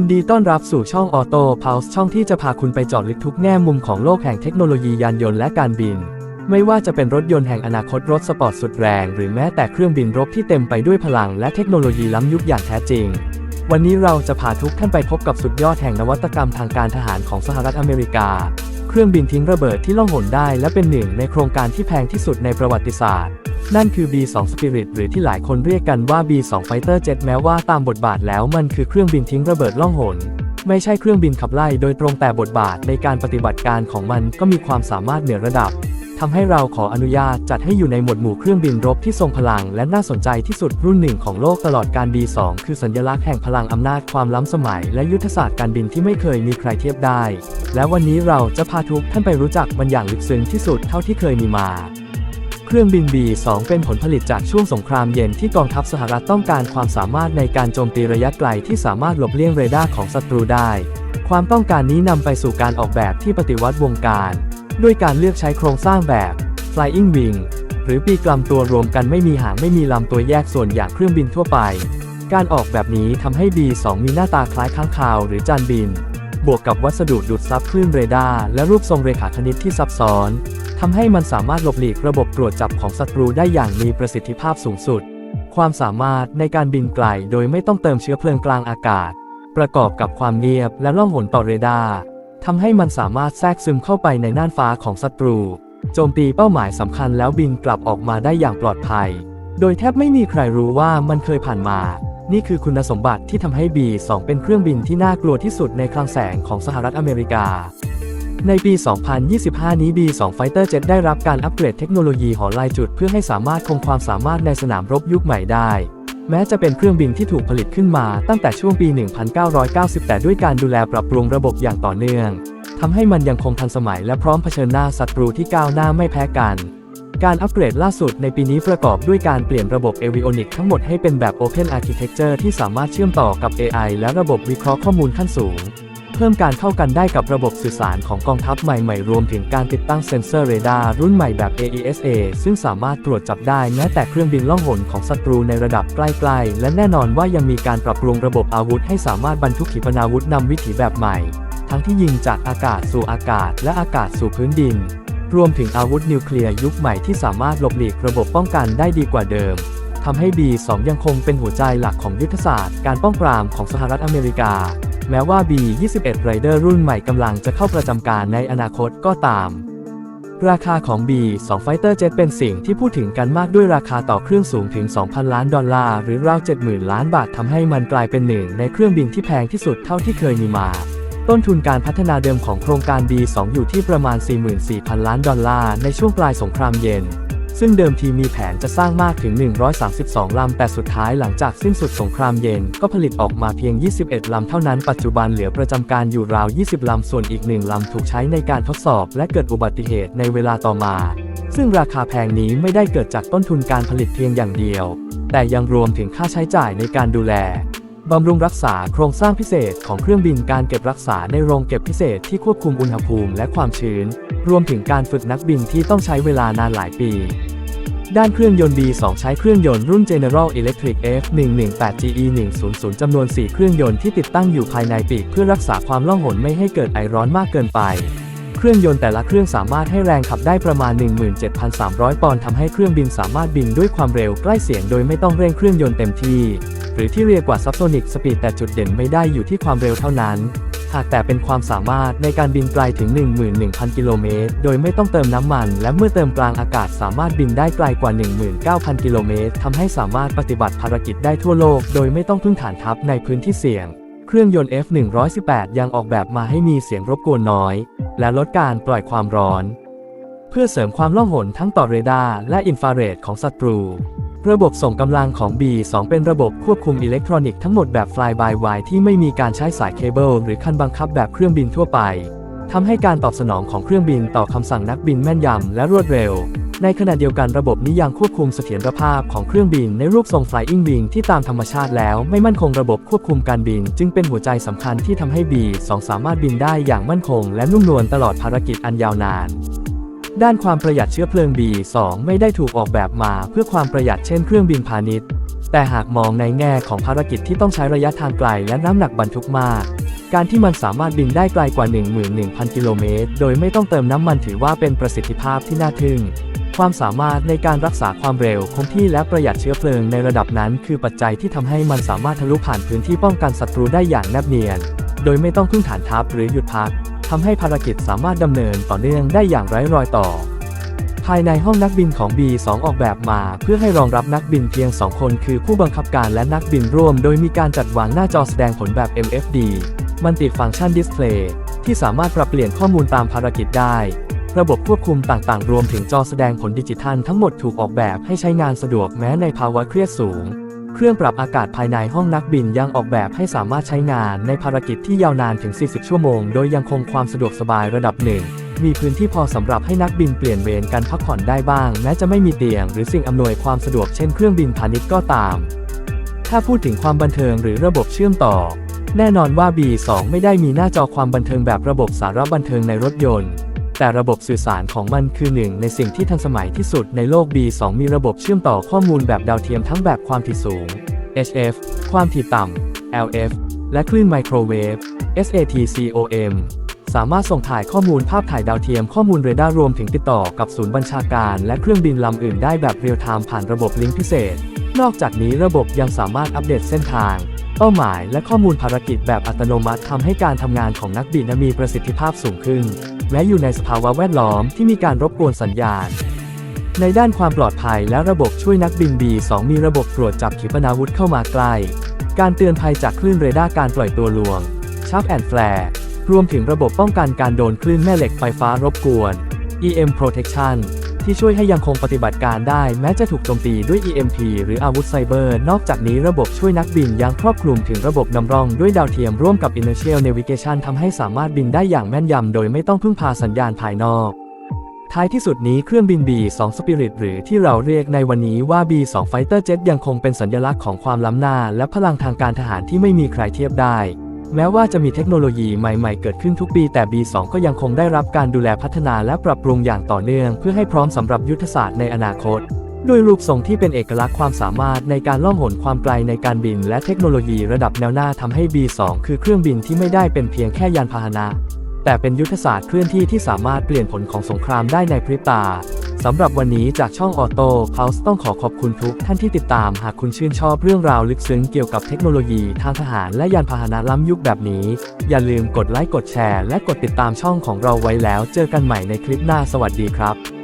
ยินดีต้อนรับสู่ช่องออโต้พาวส์ช่องที่จะพาคุณไปเจาะลึกทุกแง่มุมของโลกแห่งเทคโนโลยียานยนต์และการบิน ไม่ว่าจะเป็นรถยนต์แห่งอนาคตรถสปอร์ตสุดแรง หรือแม้แต่เครื่องบินรบที่เต็มไปด้วยพลังและเทคโนโลยีล้ำยุคอย่างแท้จริง วันนี้เราจะพาทุกท่านไปพบกับสุดยอดแห่งนวัตกรรมทางการทหารของสหรัฐอเมริกา เครื่องบินทิ้งระเบิดที่ล่องหนได้ และเป็นหนึ่งในโครงการที่แพงที่สุดในประวัติศาสตร์ นั่นคือ B2 Spirit หรือที่หลายคนเรียกกันว่า B2 Fighter Jet แม้ว่าตามบทบาทแล้วมันคือเครื่องบินทิ้งระเบิดล่องหน ไม่ใช่เครื่องบินขับไล่โดยตรงแต่บทบาทในการปฏิบัติการของมันก็มีความสามารถเหนือระดับทำให้เราขออนุญาตจัดให้อยู่ในหมวดหมู่เครื่องบินรบที่ทรงพลัง และน่าสนใจที่สุดรุ่นหนึ่งของโลกตลอดการ B2 คือสัญลักษณ์แห่งพลังอำนาจความล้ำสมัย และยุทธศาสตร์การบินที่ไม่เคยมีใครเทียบได้ และวันนี้เราจะพาทุกท่านไปรู้จักมันอย่างลึกซึ้งที่สุดเท่าที่เคยมีมา เครื่องบิน B2 เป็นผลผลิตจากช่วงสงครามเย็นที่กองทัพสหรัฐต้องการความสามารถในการโจมตีระยะไกลที่สามารถหลบเลี่ยงเรดาร์ของศัตรูได้ ความต้องการนี้นำไปสู่การออกแบบที่ปฏิวัติวงการ ด้วยการเลือกใช้โครงสร้างแบบ Flying Wing หรือปีกลำตัวรวมกันไม่มีหางไม่มีลำตัวแยกส่วนอย่างเครื่องบินทั่วไป การออกแบบนี้ทำให้ B2 มีหน้าตาคล้ายค้างคาวหรือจานบิน บวกกับวัสดุดูดซับคลื่นเรดาร์และรูปทรงเรขาคณิตที่ซับซ้อน ทำให้มันสามารถหลบหลีกระบบตรวจจับของศัตรูได้อย่างมีประสิทธิภาพสูงสุด ความสามารถในการบินไกลโดยไม่ต้องเติมเชื้อเพลิงกลางอากาศ ประกอบกับความเงียบและล่องหนต่อเรดาร์ทำให้มันสามารถแทรกซึมเข้าไปในน่านฟ้าของศัตรู โจมตีเป้าหมายสำคัญแล้วบินกลับออกมาได้อย่างปลอดภัย โดยแทบไม่มีใครรู้ว่ามันเคยผ่านมา นี่คือคุณสมบัติที่ทำให้ B2 เป็นเครื่องบินที่น่ากลัวที่สุดในคลังแสงของสหรัฐอเมริกา ในปี 2025 นี้ B2 Fighter Jet ได้รับการอัปเกรดเทคโนโลยีหอลายจุดเพื่อให้สามารถคงความสามารถในสนามรบยุคใหม่ได้ แม้จะเป็นเครื่องบินที่ถูกผลิตขึ้นมาตั้งแต่ช่วงปี 1990แต่ด้วยการดูแลปรับปรุงระบบอย่างต่อเนื่องทำให้มันยังคงทันสมัยและพร้อมเผชิญหน้าศัตรูที่ก้าวหน้าไม่แพ้กัน การอัปเกรดล่าสุดในปีนี้ประกอบด้วยการเปลี่ยนระบบ Avionic ทั้งหมดให้เป็นแบบ Open Architecture ที่สามารถเชื่อมต่อกับ AI และระบบวิเคราะห์ข้อมูลขั้นสูง เพิ่มการเข้ากันได้กับระบบสื่อสารของกองทัพใหม่ๆ รวมถึงการติดตั้งเซ็นเซอร์เรดาร์รุ่นใหม่แบบ AESA ซึ่งสามารถตรวจจับได้แม้แต่เครื่องบินล่องหนของศัตรูในระดับใกล้ๆ และแน่นอนว่ายังมีการปรับปรุงระบบอาวุธให้สามารถบรรทุกขีปนาวุธนำวิถีแบบใหม่ ทั้งที่ยิงจากอากาศสู่อากาศ และอากาศสู่พื้นดิน รวมถึงอาวุธนิวเคลียร์ยุคใหม่ที่สามารถหลบหลีกระบบป้องกันได้ดีกว่าเดิมทำให้ B2 ยังคงเป็นหัวใจหลักของยุทธศาสตร์ การป้องปรามของสหรัฐอเมริกา แม้ว่า B21 Raider รุ่นใหม่กำลังจะเข้าประจำการในอนาคตก็ตาม ราคาของ B2 Fighter Jet เป็นสิ่งที่พูดถึงกันมากด้วยราคาต่อเครื่องสูงถึง 2,000 ล้านดอลลาร์หรือราว 70,000 ล้านบาททำให้มันกลายเป็นหนึ่งในเครื่องบินที่แพงที่สุดเท่าที่เคยมีมาต้นทุนการพัฒนาเดิมของโครงการ B2 อยู่ที่ประมาณ 44,000 ล้านดอลลาร์ในช่วงปลายสงครามเย็น ซึ่งเดิมทีมีแผนจะสร้างมากถึง 132 ลำ แต่สุดท้ายหลังจากสิ้นสุดสงครามเย็น ก็ผลิตออกมาเพียง 21 ลำเท่านั้น ปัจจุบันเหลือประจำการอยู่ราว 20 ลำ ส่วนอีก1ลำถูกใช้ในการทดสอบ และเกิดอุบัติเหตุในเวลาต่อมา ซึ่งราคาแพงนี้ไม่ได้เกิดจากต้นทุนการผลิตเพียงอย่างเดียว แต่ยังรวมถึงค่าใช้จ่ายในการดูแล บำรุงรักษาโครงสร้างพิเศษของเครื่องบินการเก็บรักษาในโรงเก็บพิเศษที่ควบคุมอุณหภูมิและความชื้น รวมถึงการฝึกนักบินที่ต้องใช้เวลานานหลายปี ด้านเครื่องยนต์ B2 ใช้เครื่องยนต์รุ่น General Electric F118GE 100 จำนวน 4 เครื่องยนต์ที่ติดตั้งอยู่ภายในปีกเพื่อรักษาความล่องหนไม่ให้เกิดไอร้อนมากเกินไปเครื่องยนต์แต่ละเครื่องสามารถให้แรงขับได้ประมาณ 17,300 ปอนด์ทำให้เครื่องบินสามารถบินด้วยความเร็วใกล้เสียงโดยไม่ต้องเร่งเครื่องยนต์เต็มที่ หรือที่เรียกว่า Subsonic Speed แต่จุดเด่นไม่ได้อยู่ที่ความเร็วเท่านั้น หากแต่เป็นความสามารถในการบินไกลถึง 11,000 กิโลเมตร โดยไม่ต้องเติมน้ำมัน และเมื่อเติมกลางอากาศสามารถบินได้ไกลกว่า 19,000 กิโลเมตรทำให้สามารถปฏิบัติภารกิจได้ทั่วโลก โดยไม่ต้องพึ่งฐานทัพในพื้นที่เสี่ยง เครื่องยนต์ F118 ยังออกแบบมาให้มีเสียงรบกวนน้อย และลดการปล่อยความร้อน เพื่อเสริมความล่องหนทั้งต่อเรดาร์และอินฟราเรดของศัตรู ระบบส่งกำลังของ B2 เป็นระบบควบคุมอิเล็กทรอนิกส์ทั้งหมดแบบ Fly by Wire ที่ไม่มีการใช้สายเคเบิลหรือคันบังคับแบบเครื่องบินทั่วไปทำให้การตอบสนองของเครื่องบินต่อคำสั่งนักบินแม่นยำและรวดเร็ว ในขณะเดียวกันระบบนี้ยังควบคุมเสถียรภาพของเครื่องบินในรูปทรง Flying Wing ที่ตามธรรมชาติแล้วไม่มั่นคงระบบควบคุมการบิน จึงเป็นหัวใจสำคัญที่ทำให้ B2 สามารถบินได้อย่างมั่นคง และนุ่มนวลตลอดภารกิจอันยาวนาน ด้านความประหยัดเชื้อเพลิง B2 ไม่ได้ถูกออกแบบมาเพื่อความประหยัดเช่นเครื่องบินพาณิชย์ แต่หากมองในแง่ของภารกิจที่ต้องใช้ระยะทางไกลและน้ำหนักบรรทุกมาก การที่มันสามารถบินได้ไกลกว่า 11,000 กิโลเมตร โดยไม่ต้องเติมน้ำมันถือว่าเป็นประสิทธิภาพที่น่าทึ่ง ความสามารถในการรักษาความเร็วคงที่และประหยัดเชื้อเพลิงในระดับนั้น คือปัจจัยที่ทำให้มันสามารถทะลุผ่านพื้นที่ป้องกันศัตรูได้อย่างแนบเนียน โดยไม่ต้องพึ่งฐานทัพหรือหยุดพัก ทำให้ภารกิจสามารถดำเนินต่อเนื่องได้อย่างไร้รอยต่อ ภายในห้องนักบินของ B2 ออกแบบมาเพื่อให้รองรับนักบินเพียง 2 คนคือผู้บังคับการและนักบินร่วม โดยมีการจัดวางหน้าจอแสดงผลแบบ MFD Multi-Function Display ที่สามารถปรับเปลี่ยนข้อมูลตามภารกิจได้ ระบบควบคุมต่างๆ รวมถึงจอแสดงผลดิจิทัลทั้งหมดถูกออกแบบให้ใช้งานสะดวกแม้ในภาวะเครียดสูง เครื่องปรับอากาศภายในห้องนักบินยังออกแบบให้สามารถใช้งานในภารกิจที่ยาวนานถึง 40 ชั่วโมง โดยยังคงความสะดวกสบายระดับหนึ่ง มีพื้นที่พอสำหรับให้นักบินเปลี่ยนเวรกันพักผ่อนได้บ้าง แม้จะไม่มีเตียง หรือสิ่งอำนวยความสะดวกเช่นเครื่องบินพาณิชย์ก็ตาม ถ้าพูดถึงความบันเทิงหรือระบบเชื่อมต่อ แน่นอนว่า B2 ไม่ได้มีหน้าจอความบันเทิงแบบระบบสาระบันเทิงในรถยนต์ แต่ระบบสื่อสารของมันคือหนึ่งในสิ่งที่ทันสมัยที่สุดในโลก B2 มีระบบเชื่อมต่อข้อมูลแบบดาวเทียมทั้งแบบความถี่สูง HF ความถี่ต่ำ LF และคลื่นไมโครเวฟ SATCOM สามารถส่งถ่ายข้อมูลภาพถ่ายดาวเทียมข้อมูลเรดาร์รวมถึงติดต่อกับศูนย์บัญชาการและเครื่องบินลำอื่นได้แบบเรียลไทม์ผ่านระบบลิงก์พิเศษ นอกจากนี้ระบบยังสามารถอัปเดตเส้นทาง เป้าหมายและข้อมูลภารกิจแบบอัตโนมัติทำให้การทำงานของนักบินมีประสิทธิภาพสูงขึ้น แม้อยู่ในสภาวะแวดล้อมที่มีการรบกวนสัญญาณ ในด้านความปลอดภัยและระบบช่วยนักบิน B2 มีระบบตรวจจับขีปนาวุธเข้ามาใกล้ การเตือนภัยจากคลื่นเรดาร์การปล่อยตัวลวงชาร์ปแอนแฟร์รวมถึงระบบป้องกันการโดนคลื่นแม่เหล็กไฟฟ้ารบกวน EM Protection ที่ช่วยให้ยังคงปฏิบัติการได้แม้จะถูกโจมตีด้วย EMP หรืออาวุธไซเบอร์ นอกจากนี้ระบบช่วยนักบินยังครอบคลุมถึงระบบนำร่องด้วยดาวเทียมร่วมกับ Inertial Navigation ทำให้สามารถบินได้อย่างแม่นยำโดยไม่ต้องพึ่งพาสัญญาณภายนอกท้ายที่สุดนี้เครื่องบิน B2 Spirit หรือที่เราเรียกในวันนี้ว่า B2 Fighter Jet ยังคงเป็นสัญลักษณ์ของความล้ำหน้า และพลังทางการทหารที่ไม่มีใครเทียบได้ แม้ว่าจะมีเทคโนโลยีใหม่ๆ เกิดขึ้นทุกปี แต่ B2 ก็ยังคงได้รับการดูแลพัฒนาและปรับปรุงอย่างต่อเนื่อง เพื่อให้พร้อมสำหรับยุทธศาสตร์ในอนาคตด้วยรูปทรงที่เป็นเอกลักษณ์ความสามารถในการล่องหนความไกลในการบิน และเทคโนโลยีระดับแนวหน้าทำให้ B2 คือเครื่องบินที่ไม่ได้เป็นเพียงแค่ยานพาหนะ แต่เป็นยุทธศาสตร์เคลื่อนที่ที่สามารถเปลี่ยนผลของสงครามได้ในพริบตา สำหรับวันนี้จากช่องออโต้เฮาส์ต้องขอขอบคุณทุกท่านที่ติดตาม หากคุณชื่นชอบเรื่องราวลึกซึ้งเกี่ยวกับเทคโนโลยีทางทหารและยานพาหนะล้ำยุคแบบนี้ อย่าลืมกดไลค์กดแชร์และกดติดตามช่องของเราไว้แล้ว เจอกันใหม่ในคลิปหน้าสวัสดีครับ